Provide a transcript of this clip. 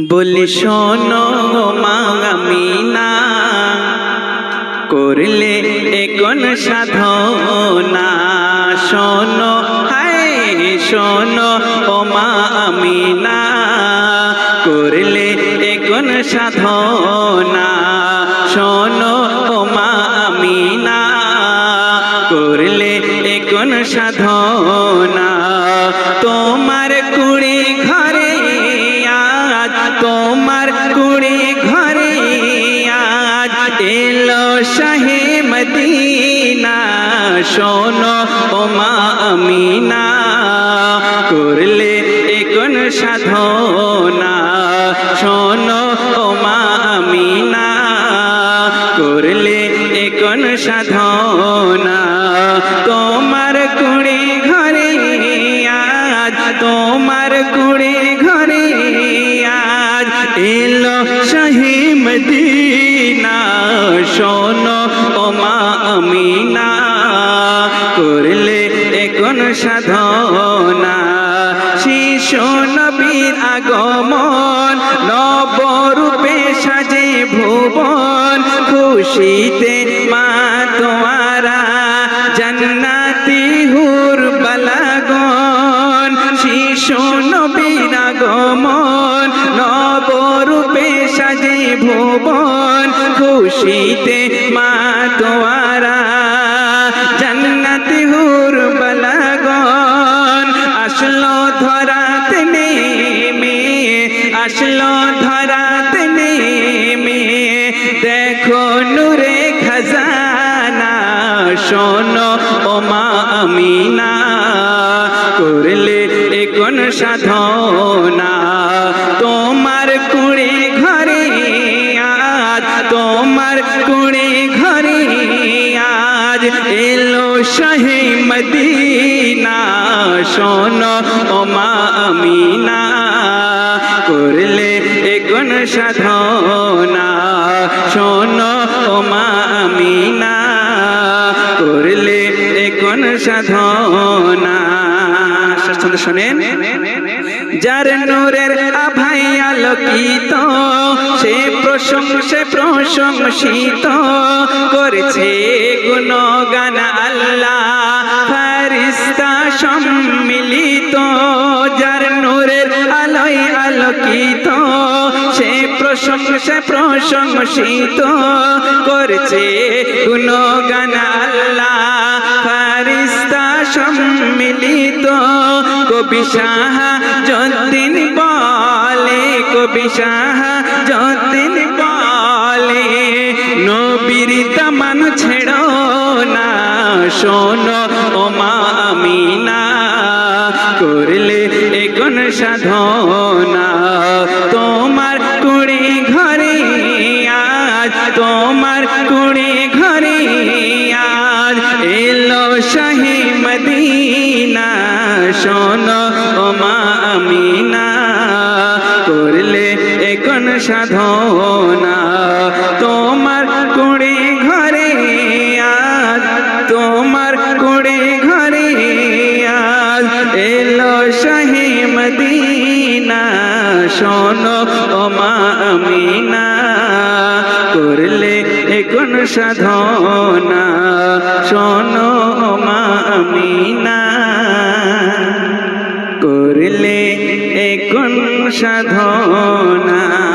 বলি শোনো মামিনা করলে এখন সাধনা। শোনো, হায় শোনো ও মা আমিনা করলে এখন সাধনা। শোনো ও মা আমিনা করলে এখন সাধনা। তোমার শোনো ও মা আমিনা করলে এখন সাধনা? শোনো ও মা আমিনা করলে এখন সাধনা? করলে এখন সাধনা? শিশু নবীর আগমন, নবরূপে সাজে ভুবন, খুশিতে মা তোমারা জান্নাতি হুর বালাগন শিশু ধরাতে নেমে দেখো নূরে খাজানা এখন সাধনা তোমার কুড়ি ঘরে আজ তোমার কুড়ি ঘরে আজ এলো শাহে মদিনা শোনো ও মা আমিনা করলে এখন সাধনা। শোনো ও মা আমিনা, করলে এখন সাধনা। শেষ শোনেন, যার নূরের আভাই আলোকিত, সে প্রশংসে প্রশংসিত, করেছে গুণগান আল্লাহ। প্রশংসে, প্রশংসিত করছে গুণগান আল্লাহ। ফারিস্তা সম্মিলিত, কবি সাহা যদিন বলে, কবি সাহা যদিন বলে, নবীর তামান ছেড়ো না, শোনো ও মা করলে এখন সাধনা। তোমার শোনো, ও মা আমিনা, করলে এখন সাধনা। তোমার কুড়ি ঘরে আজ, তোমার কুড়ি ঘরে আজ এলো শাহি মদিনা। শোনো, ও মা আমিনা, করলে এখন সাধনা। শোনো মা আমিনা এখন সাধনা।